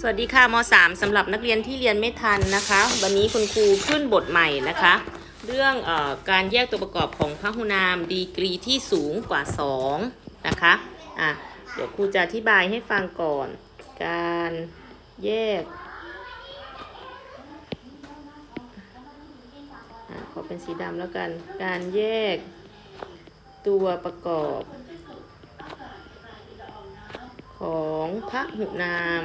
สวัสดีค่ะม .3 สำหรับนักเรียนที่เรียนไม่ทันนะคะ วันนี้คุณครูขึ้นบทใหม่นะคะ เรื่องออการแยกตัวประกอบของพหุนามดีกรีที่สูงกว่า 2 นะคะอะเดี๋ยวครูจะอธิบายให้ฟังก่อน การแยกอขอเป็นสีดำแล้วกัน การแยกตัวประกอบ ของพหุนาม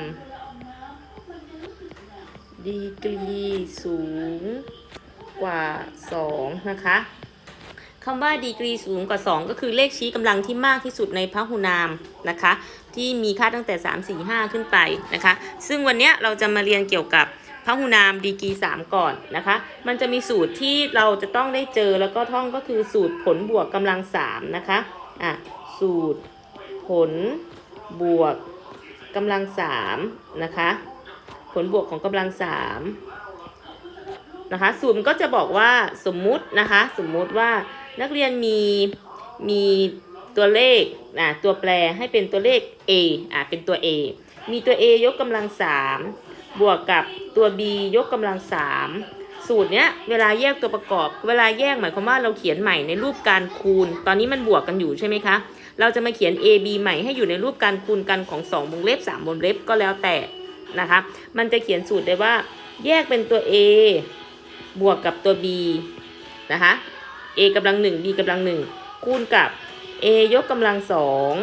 ดีกรีสูงกว่า 2 นะคะคำว่าดีกรีสูงกว่า 2 ก็คือเลขชี้กำลังที่มากที่สุดในพหุนามนะคะ ที่มีค่าตั้งแต่ 3 4 5 ขึ้นไปนะคะ ซึ่งวันนี้เราจะมาเรียนเกี่ยวกับพหุนามดีกรี3 ก่อนนะคะ มันจะมีสูตรที่เราจะต้องได้เจอแล้วก็ท่องก็คือสูตรผลบวกกำลัง3นะคะอะสูตรผลบวกกำลัง3นะคะ ผลบวกของกำลังสามนะคะสูตรมันก็จะบอกว่าสมมุตินะคะสมมุติว่านักเรียนมีมีตัวเลขนะตัวแปรให้เป็นตัวเลข a อะเป็นตัว a มีตัว a ยกกำลังสามบวกกับตัว b ยกกำลังสามสูตรเนี้ยเวลาแยกตัวประกอบ เวลาแยกหมายความว่าเราเขียนใหม่ในรูปการคูณ ตอนนี้มันบวกกันอยู่ใช่ไหมคะ เราจะมาเขียน a b ใหม่ให้อยู่ในรูปการคูณกันของ2วงเล็บ3วงเล็บก็แล้วแต่ นะคะ มันจะเขียนสูตรได้ว่า แยกเป็นตัว a บวกกับตัว b นะคะ a กำลังหนึ่ง b กำลังหนึ่งคูณกับ a ยกกำลังสอง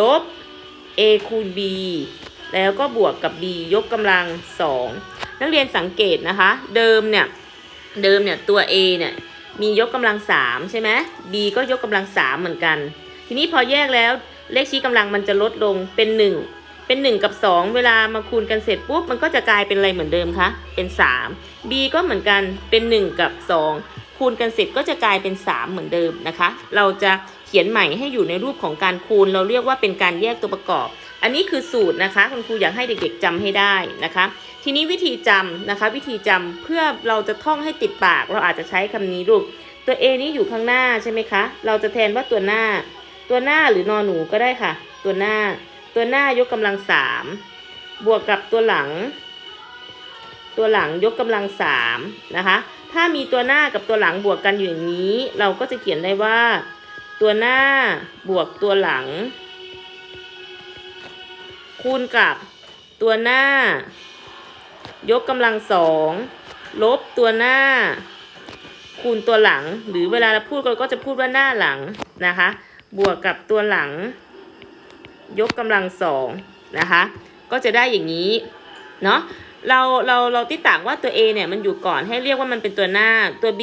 ลบ a คูณ b แล้วก็บวกกับ b ยกกำลังสองนักเรียนสังเกตนะคะ เดิมเนี่ย เดิมเนี่ยตัว a เนี่ยมียกกำลังสามใช่ไหม b ก็ยกกำลังสามเหมือนกัน ทีนี้พอแยกแล้วเลขชี้กำลังมันจะลดลงเป็นหนึ่ง เป็น 1 กับ 2 เวลามาคูณกันเสร็จปุ๊บมันก็จะกลายเป็นอะไรเหมือนเดิมคะเป็น 3 b ก็เหมือนกันเป็น 1 กับ 2 คูณกันเสร็จก็จะกลายเป็น 3 เหมือนเดิมนะคะ เราจะเขียนใหม่ให้อยู่ในรูปของการคูณ เราเรียกว่าเป็นการแยกตัวประกอบ อันนี้คือสูตรนะคะ คุณครูอยากให้เด็กๆจำให้ได้นะคะ ทีนี้วิธีจำนะคะ วิธีจำเพื่อเราจะท่องให้ติดปาก เราอาจจะใช้คำนี้ลูกตัว a นี้อยู่ข้างหน้าใช่ไหมคะ เราจะแทนว่าตัวหน้า ตัวหน้าหรือนอนหนูก็ได้ค่ะ ตัวหน้า ตัวหน้ายกกำลังสามบวกกับตัวหลัง ตัวหลังยกกำลังสามนะคะ ถ้ามีตัวหน้ากับตัวหลังบวกกันอยู่อย่างนี้ เราก็จะเขียนได้ว่า ตัวหน้าบวกตัวหลัง คูณกับตัวหน้า ยกกำลังสองลบตัวหน้า คูณตัวหลัง หรือเวลาเราพูดเราก็จะพูดว่าหน้าหลังนะคะ บวกกับตัวหลัง ยกกำลังสองนะคะ ก็จะได้อย่างนี้เนาะเราเราเราที่ต่างว่าตัว A เนี่ยมันอยู่ก่อนให้เรียกว่ามันเป็นตัวหน้าตัว B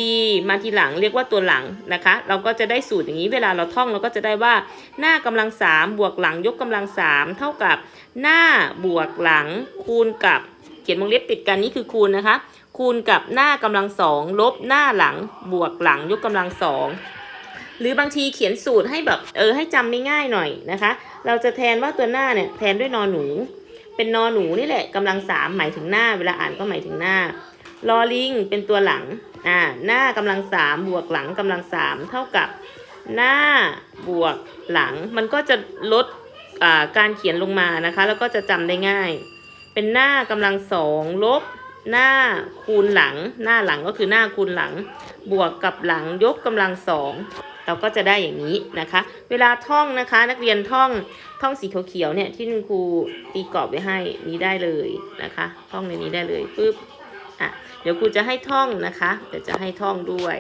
มาทีหลังเรียกว่าตัวหลังนะคะ เราก็จะได้สูตรอย่างนี้เวลาเราท่องเราก็จะได้ว่าหน้ากำลังสามบวกหลังยกกำลังสามเท่ากับหน้าบวกหลัง คูณกับเขียนวงเล็บติดกันนี่คือคูณนะคะ คูณกับหน้ากำลังสองลบหน้าหลังบวกหลังยกกำลังสอง หรือบางทีเขียนสูตรให้แบบเออให้จำไม่ง่ายหน่อยนะคะ เราจะแทนว่าตัวหน้าเนี่ยแทนด้วยนอนหนู เป็นนอนหนูนี่แหละกำลังสามหมายถึงหน้า เวลาอ่านก็หมายถึงหน้าลอลิงเป็นตัวหลังอ่าหน้ากำลังสามบวกหลังกำลังสามเท่ากับหน้าบวกหลัง มันก็จะลดอ่าการเขียนลงมานะคะ แล้วก็จะจำได้ง่าย เป็นหน้ากำลังสองลบหน้าคูณหลัง หน้าหลังก็คือหน้าคูณหลัง บวกกับหลังยกกำลังสอง เราก็จะได้อย่างนี้นะคะ เวลาท่องนะคะ นักเรียนท่องท่องสีเขียวๆเนี่ยที่คุณครูตีกรอบไว้ให้นี้ได้เลยนะคะ ท่องในนี้ได้เลยปุ๊บอะเดี๋ยวครูจะให้ท่องนะคะเดี๋ยวจะให้ท่องด้วย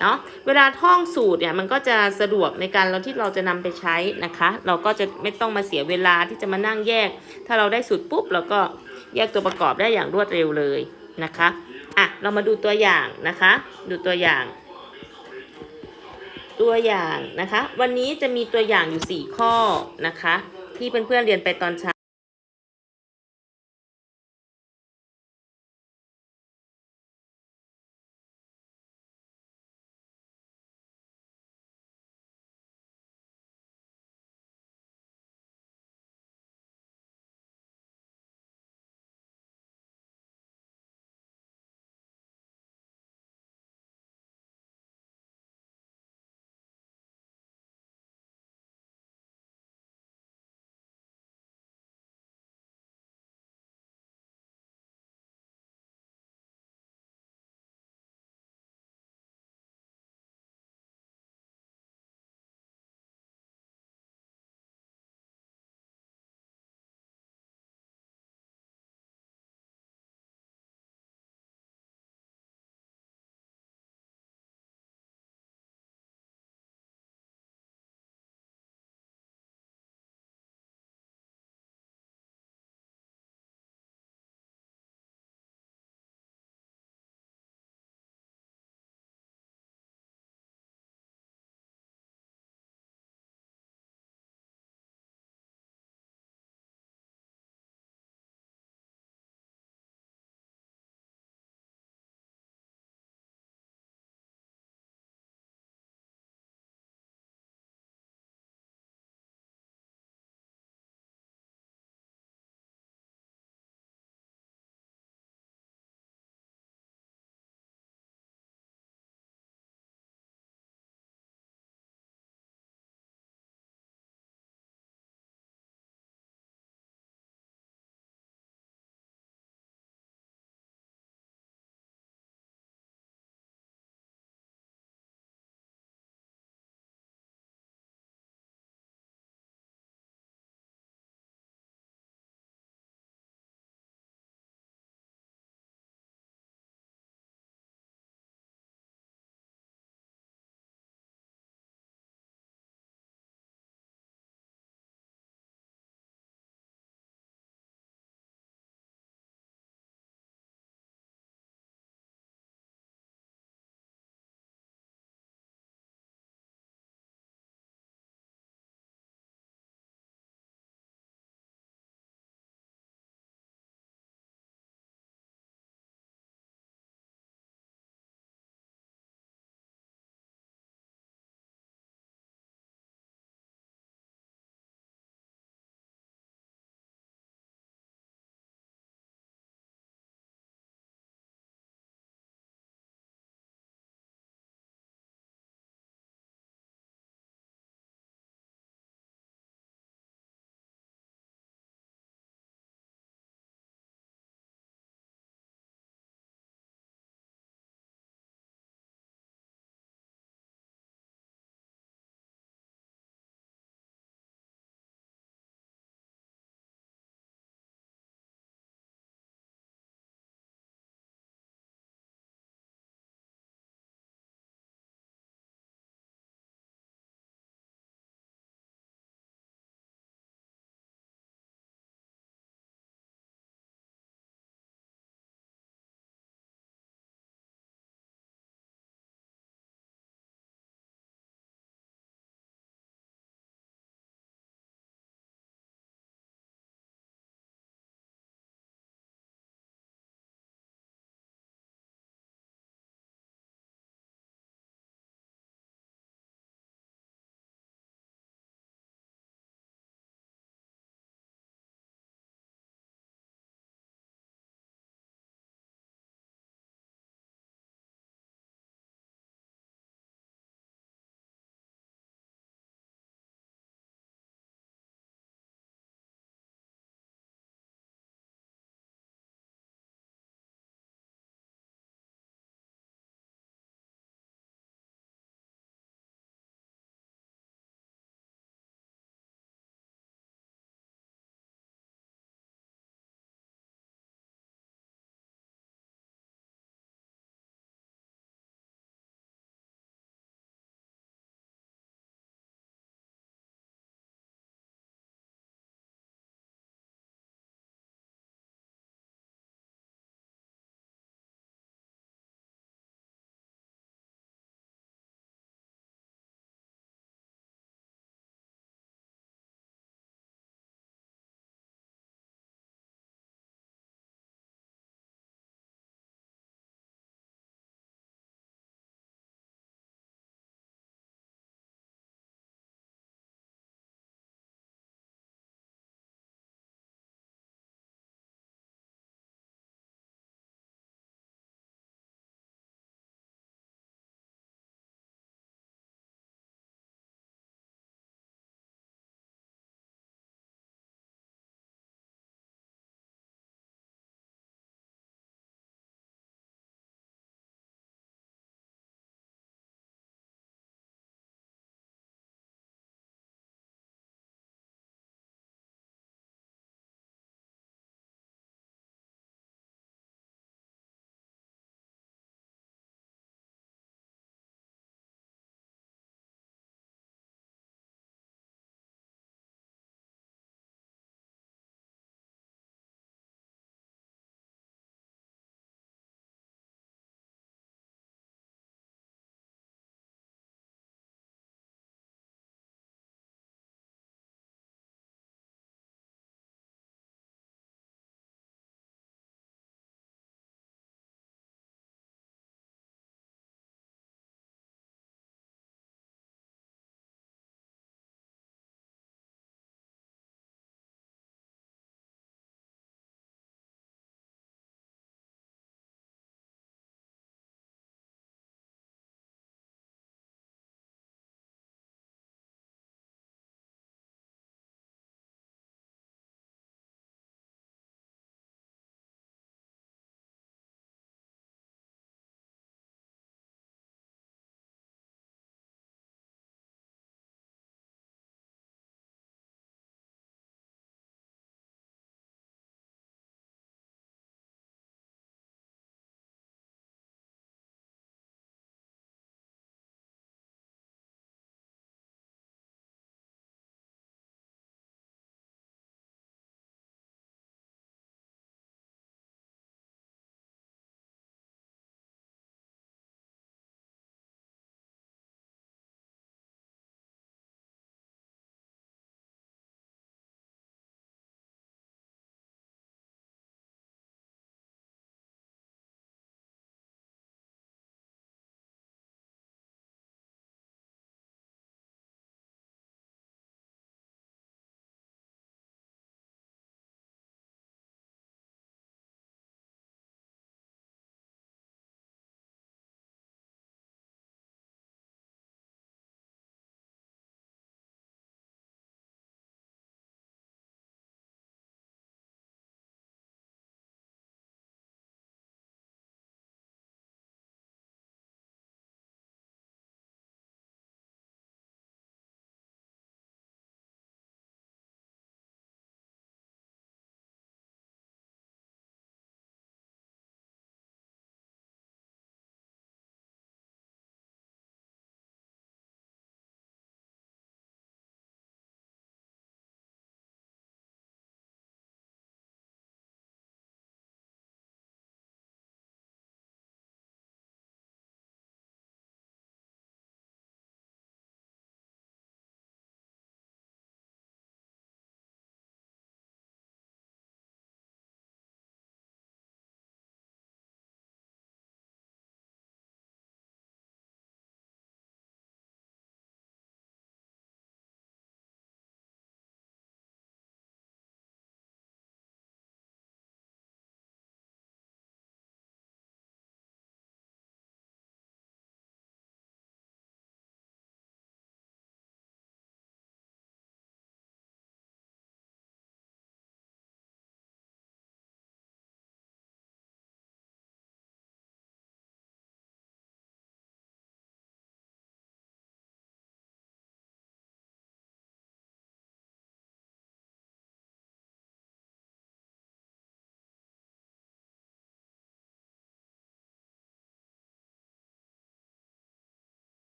เนาะเวลาท่องสูตรเนี่ยมันก็จะสะดวกในการเราที่เราจะนำไปใช้นะคะ เราก็จะไม่ต้องมาเสียเวลาที่จะมานั่งแยก ถ้าเราได้สูตรปุ๊บเราก็แยกตัวประกอบได้อย่างรวดเร็วเลยนะคะอะเรามาดูตัวอย่างนะคะ ดูตัวอย่าง ตัวอย่างนะคะ วันนี้จะมีตัวอย่างอยู่ 4 ข้อนะคะ ที่เพื่อนๆเรียนไปตอนเช้า